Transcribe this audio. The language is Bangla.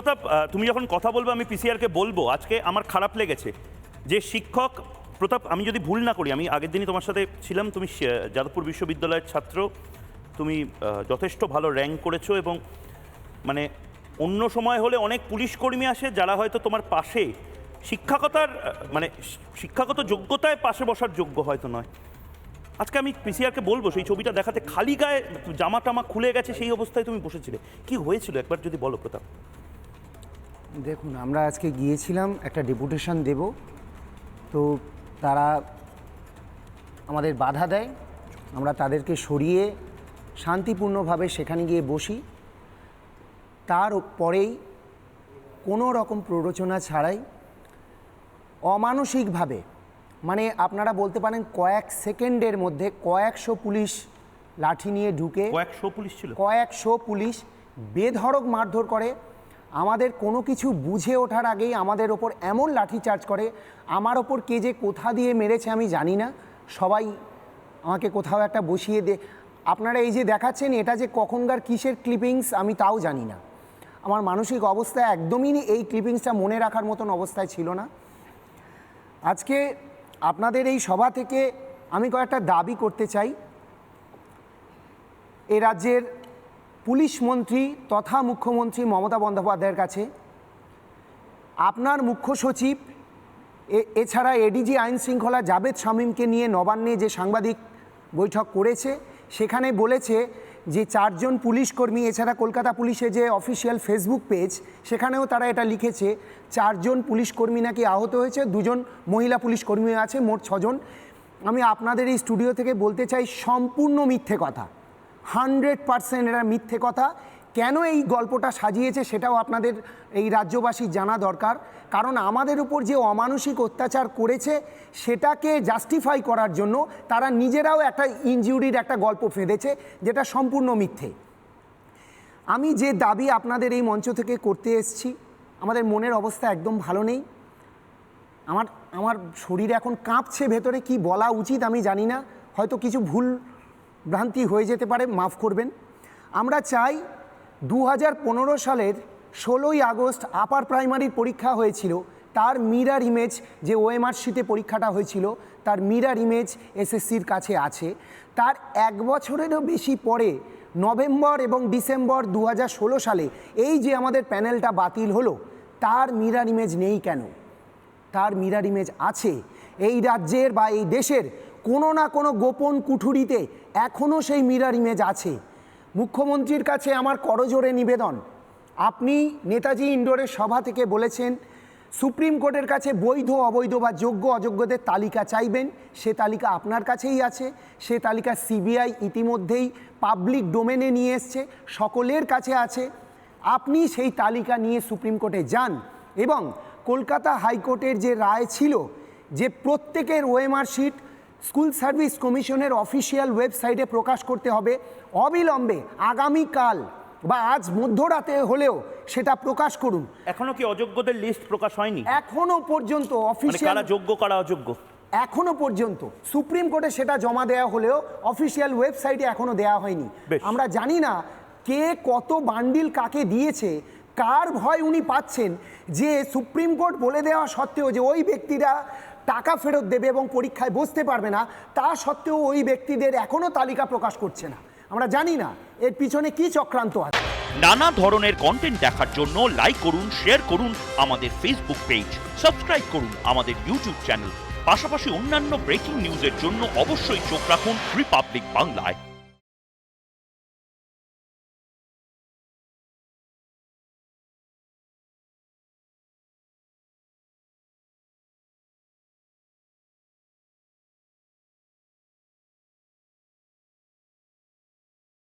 প্রতাপ তুমি যখন কথা বলবে, আমি পিসিআরকে বলব। আজকে আমার খারাপ লেগেছে যে শিক্ষক, প্রতাপ, আমি যদি ভুল না করি, আমি আগের দিনই তোমার সাথে ছিলাম, তুমি যাদবপুর বিশ্ববিদ্যালয়ের ছাত্র, তুমি যথেষ্ট ভালো র্যাঙ্ক করেছ এবং মানে অন্য সময় হলে অনেক পুলিশ কর্মী আসে, যারা হয়তো তোমার পাশে। শিক্ষাকতার মানে শিক্ষাগত যোগ্যতায় পাশে বসার যোগ্য হয়তো নয়। আজকে আমি পিসিআরকে বলব, সেই ছবিটা দেখাতে খালি গায়ে জামা টামা খুলে গেছে, সেই অবস্থায় তুমি বসেছিলে। কি হয়েছিল? একবার যদি বলো, প্রতাপ। দেখুন আমরা আজকে গিয়েছিলাম একটা ডেপুটেশন দেব। তো তারা আমাদের বাধা দেয় আমরা তাদেরকে সরিয়ে শান্তিপূর্ণভাবে সেখানে গিয়ে বসি। তার পরেই কোনো রকম প্ররোচনা ছাড়াই অমানসিকভাবে মানে আপনারা বলতে পারেন কয়েক সেকেন্ডের মধ্যে কয়েকশো পুলিশ লাঠি নিয়ে ঢুকে কয়েকশো পুলিশ ছিল? কয়েকশো পুলিশ বেধড়ক মারধর করে আমাদের কোনো কিছু বুঝে ওঠার আগেই আমাদের ওপর এমন লাঠিচার্জ করে, আমার ওপর কে যে কোথা দিয়ে মেরেছে আমি জানি না। সবাই আমাকে কোথাও একটা বসিয়ে দে, আপনারা এই যে দেখাচ্ছেন, এটা যে কখনকার কিসের ক্লিপিংস আমি তাও জানি না। আমার মানসিক অবস্থা একদমই এই ক্লিপিংসটা মনে রাখার মতন অবস্থায় ছিল না। আজকে আপনাদের এই সভা থেকে আমি কয়েকটা দাবি করতে চাই। এ রাজ্যের পুলিশ মন্ত্রী তথা মুখ্যমন্ত্রী মমতা বন্দ্যোপাধ্যায়ের কাছে। আপনার মুখ্য সচিব এছাড়া এডিজি আইন শৃঙ্খলা জাভেদ শামীমকে নিয়ে নবান্নে যে সাংবাদিক বৈঠক করেছে, সেখানে বলেছে যে চারজন পুলিশ কর্মী, এছাড়া কলকাতা পুলিশের যে অফিসিয়াল ফেসবুক পেজ, সেখানেও তারা এটা লিখেছে, চারজন পুলিশ কর্মী নাকি আহত হয়েছে, দুজন মহিলা পুলিশ কর্মী আছে, মোট ছজন। আমি আপনাদের এই স্টুডিও থেকে বলতে চাই, সম্পূর্ণ মিথ্যে কথা। হান্ড্রেড পারসেন্ট এরা মিথ্যে কথা। কেন এই গল্পটা সাজিয়েছে সেটাও আপনাদের এই রাজ্যবাসী জানা দরকার। কারণ আমাদের উপর যে অমানসিক অত্যাচার করেছে সেটাকে জাস্টিফাই করার জন্য তারা নিজেরাও একটা ইনজুরির একটা গল্প ফেঁদেছে যেটা সম্পূর্ণ মিথ্যে। আমি যে দাবি আপনাদের এই মঞ্চ থেকে করতে এসেছি, আমাদের মনের অবস্থা একদম ভালো নেই। আমার আমার শরীর এখন কাঁপছে ভেতরে, কি বলা উচিত আমি জানি না। হয়তো কিছু ভুল ভ্রান্তি হয়ে যেতে পারে, মাফ করবেন। আমরা চাই দু হাজার পনেরো সালের ষোলোই আগস্ট আপার প্রাইমারির পরীক্ষা হয়েছিল। তার মিরার ইমেজ যে ওএমআর শিটে পরীক্ষাটা হয়েছিল, তার মিরার ইমেজ এসএসসির কাছে আছে। তার এক বছরেরও বেশি পরে নভেম্বর এবং ডিসেম্বর দু হাজার ষোলো সালে এই যে আমাদের প্যানেলটা বাতিল হলো, তার মিরার ইমেজ নেই কেন? তার মিরার ইমেজ আছে। এই রাজ্যের বা এই দেশের কোনো না কোনো গোপন কুঠুরিতে এখনও সেই মিরার ইমেজ আছে। মুখ্যমন্ত্রীর কাছে আমার করজোরে নিবেদন। আপনি নেতাজি ইন্ডোরের সভা থেকে বলেছেন, সুপ্রিম কোর্টের কাছে বৈধ, অবৈধ বা যোগ্য, অযোগ্যদের তালিকা চাইবেন। সে তালিকা আপনার কাছেই আছে। সে তালিকা সিবিআই ইতিমধ্যেই পাবলিক ডোমেনে নিয়ে এসছে। সকলের কাছে আছে। আপনি সেই তালিকা নিয়ে সুপ্রিম কোর্টে যান এবং কলকাতা হাইকোর্টের যে রায় ছিল, যে প্রত্যেকের ওএমআর শিট স্কুল সার্ভিস কমিশনের অফিসিয়াল ওয়েবসাইটে প্রকাশ করতে হবে অবিলম্বে আগামীকাল বা আজ মধ্যরাতে হলেও সেটা প্রকাশ করুন। এখনও কি অযোগ্যদের লিস্ট প্রকাশ হয়নি? এখনও পর্যন্ত মানে অফিসিয়াল কারা যোগ্য কারা অযোগ্য? এখনও পর্যন্ত সুপ্রিম কোর্টে সেটা জমা দেওয়া হলেও অফিসিয়াল ওয়েবসাইটে এখনও দেওয়া হয়নি। আমরা জানি না কে কত বান্ডিল কাকে দিয়েছে কার ভয় উনি পাচ্ছেন যে সুপ্রিম কোর্ট বলে দেওয়া সত্ত্বেও যে ওই ব্যক্তিরা টাকা ফেরত দেবে এবং পরীক্ষায় বসতে পারবে না, তা সত্ত্বেও ওই ব্যক্তিদের এখনও তালিকা প্রকাশ করছে না। আমরা জানি না এর পিছনে কি চক্রান্ত আছে। নানা ধরনের কন্টেন্ট দেখার জন্য লাইক করুন শেয়ার করুন আমাদের ফেসবুক পেজ সাবস্ক্রাইব করুন আমাদের ইউটিউব চ্যানেল পাশাপাশি অন্যান্য ব্রেকিং নিউজের জন্য অবশ্যই চোখ রাখুন রিপাবলিক বাংলায়